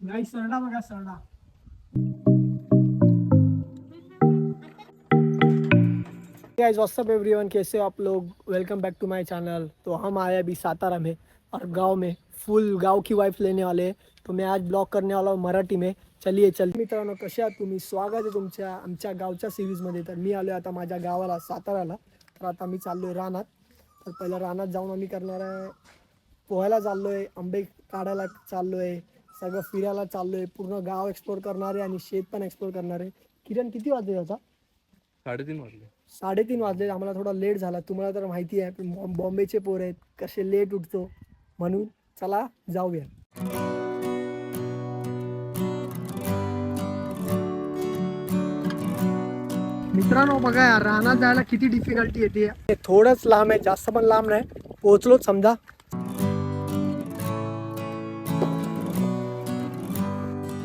गाई सरडा बघा सरडा. Guys what's up everyone कैसे हो आप लोग? Welcome back to my channel तो हम आए अभी सातारा में और गांव में फुल गांव की वाइफ लेने वाले हैं। तो मैं आज ब्लॉग करने वाला हूँ मराठी में। चलिए चल मित्रांनो कसे आहात तुम्ही? स्वागत आहे तुमच्या आमच्या गावच्या सिरीजमध्ये तर मी आलो आता माझ्या गावाला साताराला. तर आता मी चाललो आहे रानात. तर पहिल्या रानात जाऊन आम्ही करणार आहे. पोहायला चाललो आहे आंबे काढायला चाललो आहे सगळं फिरायला चाललो आहे पूर्ण गाव एक्सप्लोर करणार आहे आणि शेत पण एक्सप्लोर करणार आहे. किरण किती वाजले आता? साडेतीन वाजले. साडेतीन वाजले. आम्हाला थोडा लेट झाला. तुम्हाला तर माहिती आहे बॉ- बॉम्बेचे पोर आहेत. कसे लेट उठतो. म्हणून चला जाऊया. मित्रांनो बघा यार रानात जायला किती डिफिकल्टी येते. थोडंच लांब आहे जास्त पण लांब नाही. पोहोचलोच समजा.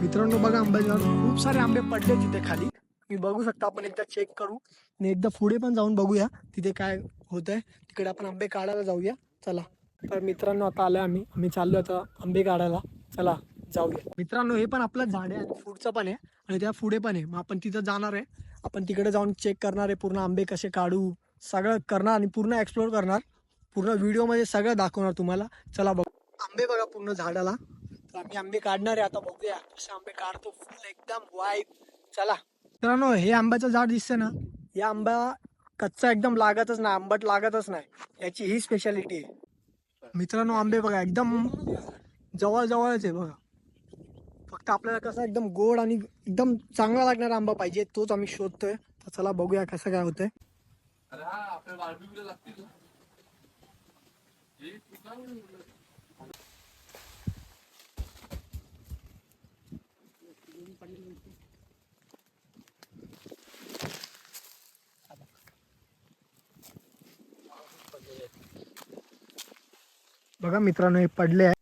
मित्रांनो बघा आंब्याच्या खूप सारे आंबे पडले तिथे खाली. मी बघू शकता आपण एकदा चेक करू. आणि एकदा पुढे पण जाऊन बघूया तिथे काय होत आहे तिकडे आपण आंबे काढायला जाऊया. चला. तर मित्रांनो आता आलोय आम्ही. आम्ही चाललो आता आंबे काढायला. चला जाऊया. मित्रांनो हे पण आपलं झाड आहे आणि पुढचं पण आहे. आणि त्या पुढे पण आहे. मग आपण तिथं जाणार आहे. आपण तिकडे जाऊन चेक करणार आहे पूर्ण आंबे कसे काढू. सगळं करणार आणि पूर्ण एक्सप्लोर करणार. पूर्ण व्हिडिओमध्ये सगळं दाखवणार तुम्हाला. चला बघ. आंबे बघा पूर्ण झाडाला. तर आम्ही आंबे काढणार आहे. आता बघूया कसे आंबे काढतो. फुल एकदम वाईट चला. मित्रांनो हे आंब्याचं झाड दिसतं ना? या आंबा कच्चा एकदम लागतच नाही. आंबट लागतच नाही. याची ही स्पेशालिटी आहे. मित्रांनो आंबे बघा एकदम जवळ जवळच आहे बघा. फक्त आपल्याला कसं एकदम गोड आणि एकदम चांगला लागणारा आंबा पाहिजे तोच आम्ही शोधतोय. तर चला बघूया कसं काय होतंय. अरे हा आपल्या बारबीला लागतील ना. हे तुला बघा मित्रांनो हे पडले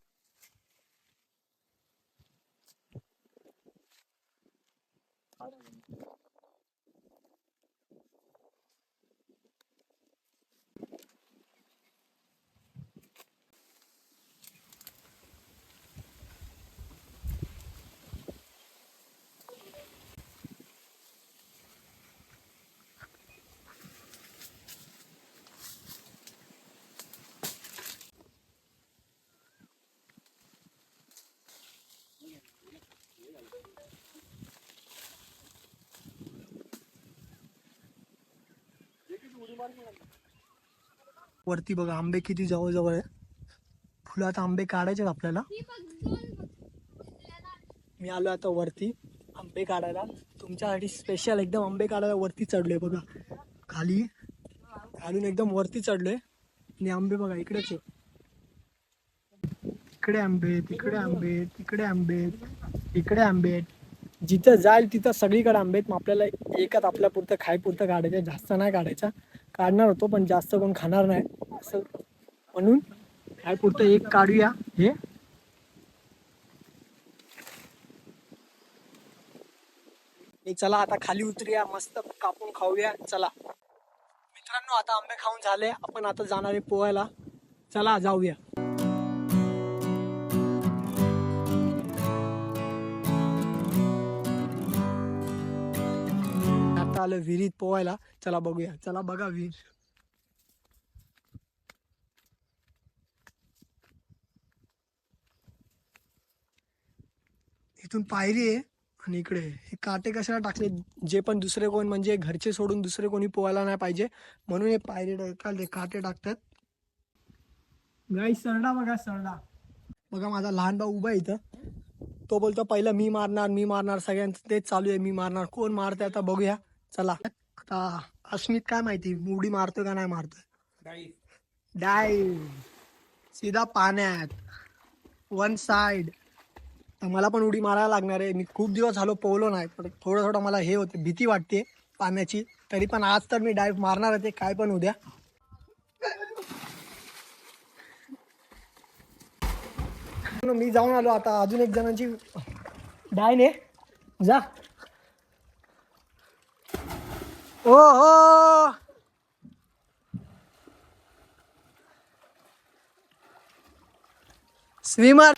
वरती बघा आंबे किती जवळ जवळ आहे फुलात आंबे काढायचे आपल्याला. मी आलो आता वरती आंबे काढायला. तुमच्यासाठी स्पेशल एकदम आंबे काढायला वरती चढलोय बघा. खाली खालून एकदम वरती चढलोय. आणि आंबे बघा इकडेच इकडे आंबे तिकडे आंबे तिकडे आंबे इकडे आंबे जिथं जाईल तिथं सगळीकडे आंबे आहेत. मग आपल्याला एकच आपल्या पुरतं खाय पुरतं काढायचं. जास्त नाही काढायचा. काढणार होतो पण जास्त कोण खाणार नाही. असं म्हणून काय पुरतं एक काढूया हे. चला आता खाली उतरूया मस्त कापून खाऊया. चला. मित्रांनो आता आंबे खाऊन झाले. आपण आता जाणार आहे पोहायला. चला जाऊया. आलं विहिरीत पोहायला. चला बघूया. चला बघा विहीर. इथून पायरी आहे आणि इकडे हे काटे कशाला टाकले? जे पण दुसरे कोण म्हणजे घरचे सोडून दुसरे कोणी पोहायला नाही पाहिजे. म्हणून हे पायरी टाकले काटे टाकतात. गाई सरडा बघा सरडा. बघा माझा लहान भाऊ उभा आहे इथं. तो बोलतो पहिलं मी मारणार मी मारणार सगळ्यांचं. तेच चालू आहे मी मारणार. कोण मारतंय आता बघूया. चला. आता अस्मित काय माहिती? उडी मारतोय का नाही मारतोय? डाय सीधा पाण्यात. वन साइड मला पण उडी मारायला लागणार आहे. मी खूप दिवस झालो पोहलो नाही पण थोडं थोडं मला हे होते भीती वाटते पाण्याची. तरी पण आज तर मी डायव्ह मारणार आहे ते काय पण उद्या मी जाऊन आलो आता. अजून एक जणांची डाय ने. जा. Ого! Свимар!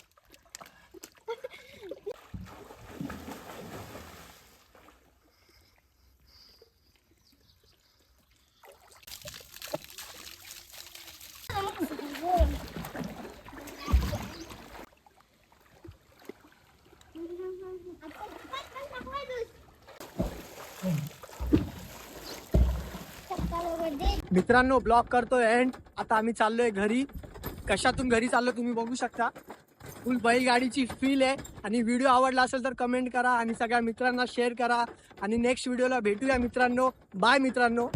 I think मित्रांनो ब्लॉक करतोय एंड आता आम्ही चाललोय घरी. कशातून घरी चाललो तुम्ही बघू शकता. फुल बैलगाडीची फील आहे. आणि व्हिडिओ आवडला असेल तर कमेंट करा आणि सगळ्या मित्रांना शेअर करा. आणि नेक्स्ट व्हिडिओला भेटूया मित्रांनो. बाय मित्रांनो.